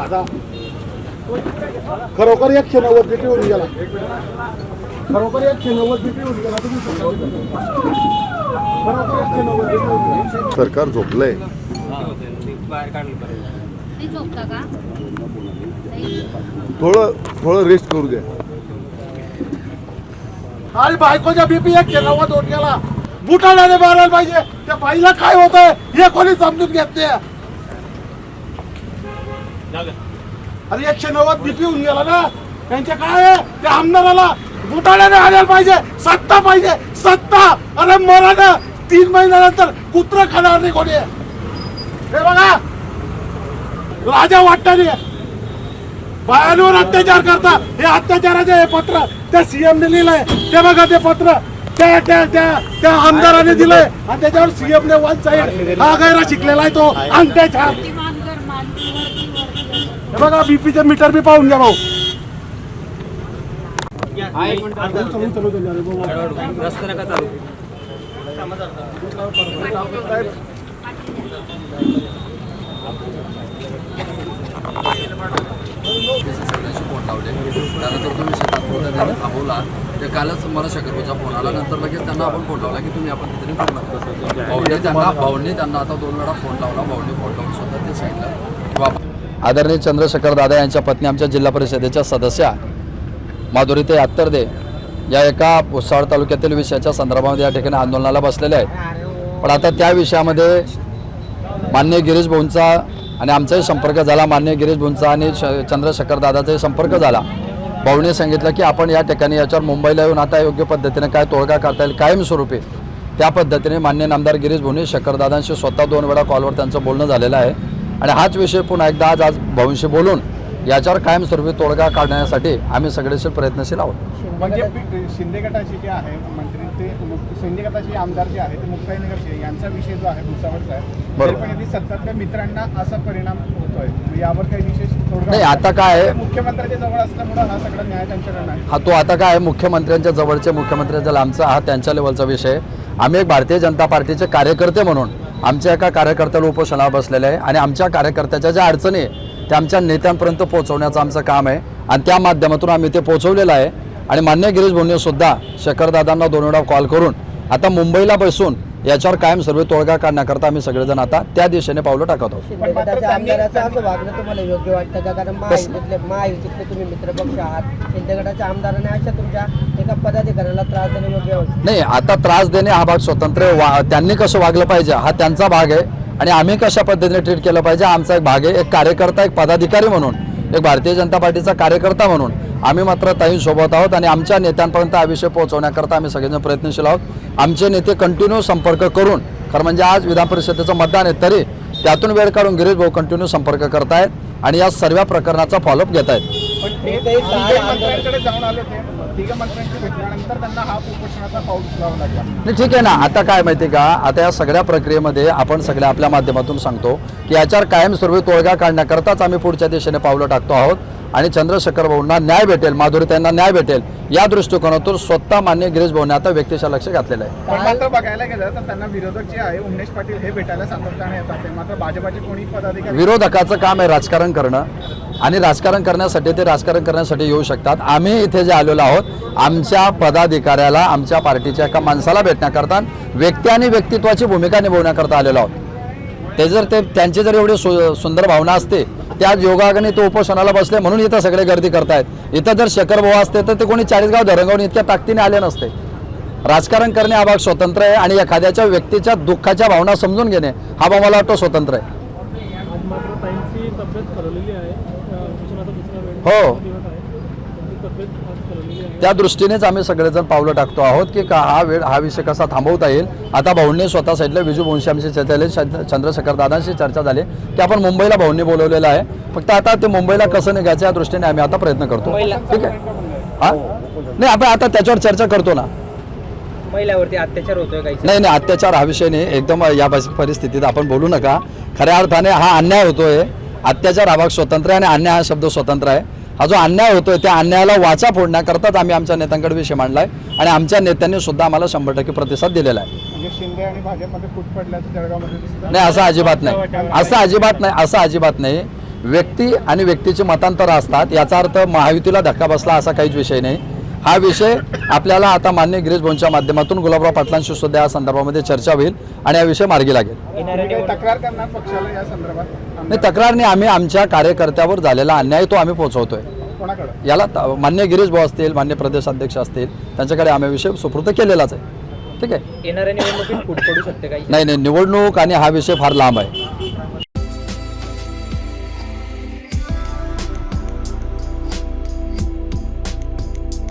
आता खरोखर एकशे नव्वद बीपी होऊन गेला. खरोखर एकशे नव्वद बीपी होऊन गेला तुम्ही. खरोखर एकशे नव्वद बीपी होऊन गेला. सरकार झोपलंय. थोडं थोडं रेस्ट करू द्या. आणि बायकोच्या बीपी एकशे नव्वद होऊन गेला. बुटाण्याने मारायला पाहिजे. त्या बाईला काय होत हे कोणी समजून घेत नाही. अरे एकशे नव्वद बीपी होऊन गेला ना? त्यांचे काय आहे? त्या आमदाराला बुटाण्याने आणायला पाहिजे सत्ता पाहिजे सत्ता. अरे मरा ना तीन महिन्यानंतर कुत्र खाणार नाही कोणी. हे बघा. राजा वाटतानी. बायांवर अत्याचार करता. हे अत्याचाराचे हे पत्र त्या सीएम ने लिहिलंय. ते बघा ते पत्र. त्या त्या त्या त्या आमदाराने दिलंय. आणि त्याच्यावर सीएम ने वन साईड हा गैरा शिकलेला आहे तो. अंत्याचार मान हे बघा बीपीचे मीटर बी पाहून घ्या भाऊ. रस्ता नका चालू सगळ्यांशी फोन लावले त्यानंतर तुम्ही शेतात पूर्ण त्यांनी थांबवला ते कालच मला शकरपूरचा फोन आला. नंतर लगेच त्यांना आपण फोन लावला की तुम्ही आपण तिथे पूर्ण भाऊने त्यांना भाऊने त्यांना आता दोन वेळा फोन लावला. भाऊने फोन लावून सुद्धा ते सांगितलं. बाबा आदरणीय चंद्रशेखर दादा यांच्या पत्नी आमच्या जिल्हा परिषदेच्या सदस्या माधुरीते आत्तरदे या एका भुसाळ तालुक्यातील विषयाच्या संदर्भामध्ये या ठिकाणी आंदोलनाला बसलेल्या आहेत. पण आता त्या विषयामध्ये मान्य गिरीश भाऊंचा आणि आमचाही संपर्क झाला. मान्य गिरीश भाऊंचा आणि श चंद्रशेखर दादाचाही संपर्क झाला. भाऊने सांगितलं की आपण या ठिकाणी याच्यावर मुंबईला येऊन आता योग्य पद्धतीने काय तोडगा करता येईल कायमस्वरूपी त्या पद्धतीने मान्य नामदार गिरीश भाऊने शक्करदादांशी स्वतः दोन वेळा कॉलवर त्यांचं बोलणं झालेलं आहे. आणि हाच विषय पुन्हा एकदा आज आज भाऊंशी बोलून याच्यावर कायमस्वरूपी तोडगा काढण्यासाठी आम्ही सगळेशीर प्रयत्नशील आहोत म्हणजे शिंदे गटाचे जे आहे मंत्री ते मुक- शिंदे गटाचे आमदार जे आहे ते मुक्ताईनगरचे यांचा विषय जो आहे भुसावळचा आहे बरोबर. तरी पण यदि सत्तातल्या मित्रांना असा परिणाम होतोय यावर काही विशेष तोडगा नाही, आता काय आहे? मुख्यमंत्र्यांच्या जवळ असल्यामुळे हा सगळा न्याय त्यांच्याकडे नाही हा तो आता काय आहे, मुख्यमंत्र्यांच्या जवळचे मुख्यमंत्र्यांच्या लांबचा हा त्यांच्या लेवलचा विषय आहे. आम्ही एक भारतीय जनता पार्टीचे कार्यकर्ते म्हणून आमच्या एका कार्यकर्त्याला उपोषणाला बसलेले आहे आणि आमच्या कार्यकर्त्याच्या ज्या अडचणी आहे, त्या आमच्या नेत्यांपर्यंत पोहोचवण्याचं आमचं काम आहे. आणि त्या माध्यमातून आम्ही ते पोहोचवलेलं आहे. आणि मान्य गिरीश भाऊंनी सुद्धा शेखरदादांना दोन वेळा कॉल करून आता मुंबईला बसून याच्यावर कायम सर्व तोडगा काढण्याकरता आम्ही सगळेजण आता त्या दिशेने पावलं टाकत आहोत. का पदाधिकाऱ्याला त्रास देणे योग्य. नाही. आता त्रास देणे हा भाग स्वतंत्र आहे. वा त्यांनी कसं वागलं पाहिजे हा त्यांचा भाग आहे. आणि आम्ही कशा पद्धतीने ट्रीट केलं पाहिजे आमचा एक भाग आहे. एक कार्यकर्ता एक पदाधिकारी म्हणून एक भारतीय जनता पार्टीचा कार्यकर्ता म्हणून आम्ही मात्र ताईंसोबत आहोत आणि आमच्या नेत्यांपर्यंत हा विषय पोहोचवण्याकरता आम्ही सगळेजण प्रयत्नशील आहोत. आमचे नेते कंटिन्यू संपर्क करून खरं म्हणजे आज विधान परिषदेचं मतदान आहे तरी त्यातून वेळ काढून गिरीश भाऊ कंटिन्यू संपर्क करतायत आणि या सर्व प्रकरणाचा फॉलोअप घेत आहेत भेटल्यानंतर त्यांना हा उपोषणाचा पाऊल उचलावा लागला. नाही ठीक आहे ना. आता काय माहिती का? आता या सगळ्या प्रक्रियेमध्ये आपण सगळ्या आपल्या माध्यमातून सांगतो की याच्यावर कायमस्वरूपी तोडगा काढण्याकरताच आम्ही पुढच्या दिशेने पावलं टाकतो आहोत आणि चंद्रशेखर भाऊंना न्याय भेटेल माधुरी त्यांना न्याय भेटेल या दृष्टिकोनातून स्वतः मान्य गिरीश भाऊने आता व्यक्तिशा लक्ष घातलेलं आहे. पण मात्र बघायला गेलं तर त्यांना विरोधक जे आहे उमेश पाटील हे भेटायला सातत्याने येतात? मात्र भाजपाचे कोणी पदाधिकारी विरोधकाचं काम आहे राजकारण करणं. आणि राजकारण करण्यासाठी ते राजकारण करण्यासाठी येऊ शकतात. आम्ही इथे जे आलेलो आहोत आमच्या पदाधिकाऱ्याला आमच्या पार्टीच्या एका माणसाला भेटण्याकरता व्यक्ती आणि व्यक्तित्वाची भूमिका निभवण्याकरता आलेलो आहोत. ते जर ते त्यांची जर एवढी सु सुंदर भावना असते त्या योगाने ते उपोषणाला बसले म्हणून इथं सगळे गर्दी करतायत. इथं जर शेखर असते तर ते कोणी चाळीसगाव धरणगावून इतक्या ताकदीने आले नसते. राजकारण करणे हा भाग स्वतंत्र आहे आणि एखाद्याच्या व्यक्तीच्या दुःखाच्या भावना समजून घेणे हा भाग मला वाटतो स्वतंत्र आहे आज मात्र ताईंची तब्येत खरवलेली आहे अ, उपोषणाचा दुसरा वेळ हो. त्या दृष्टीनेच आम्ही सगळेजण पावलं टाकतो आहोत की का हा वेळ हा विषय कसा थांबवता येईल. आता भाऊंनी स्वतः साईडला विजू भाऊंशी आमची चर्चा झाली चंद्र- चंद्रशेखर दादांशी चर्चा झाली की आपण मुंबईला भाऊंनी बोलवलेलं आहे. फक्त आता ते मुंबईला कसं निघायचं या दृष्टीने आम्ही आता प्रयत्न करतो. ठीक आहे? हा? नाही आपण आता त्याच्यावर चर्चा करतो ना. महिलावरती अत्याचार होतोय काही? नाही नाही अत्याचार हा विषय नाही. एकदम या परि- परिस्थितीत आपण बोलू नका. खऱ्या अर्थाने हा अन्याय होतोय. अत्याचार हा भाग स्वतंत्र आहे आणि अन्याय हा शब्द स्वतंत्र आहे. हा जो अन्याय होतोय त्या अन्यायाला वाचा फोडण्याकरताच आम्ही आमच्या नेत्यांकडे विषय मांडलाय आणि आमच्या नेत्यांनी सुद्धा आम्हाला शंभर टक्के प्रतिसाद दिलेला आहे. म्हणजे शिंदे आणि भाजपमध्ये फूट पडल्याचं जळगावमध्ये दिसतं. नाही असं अजिबात नाही. असं अजिबात नाही असं अजिबात नाही. व्यक्ती आणि व्यक्तीचे मतांतर असतात याचा अर्थ महायुतीला धक्का बसला असा काहीच विषय नाही. हा विषय आपल्याला आता मान्य गिरीश भाऊंच्या माध्यमातून गुलाबराव पाटलांशी सुद्धा या संदर्भामध्ये चर्चा होईल आणि हा विषय मार्गी लागेल. तक्रार करणार पक्षाला या संदर्भात? नाही तक्रार नाही. आम्ही आमच्या कार्यकर्त्यावर झालेला अन्याय तो आम्ही पोहोचवतोय कोणाकडे? याला त- मान्य गिरीश भाऊ असतील मान्य प्रदेश अध्यक्ष असतील त्यांच्याकडे आम्ही विषय सुपूर्द केलेलाच आहे. ठीक आहे? येणाऱ्या निवडणुकीत फूट पडू शकते काही नाही नाही. निवडणूक आणि हा विषय फार लांब आहे.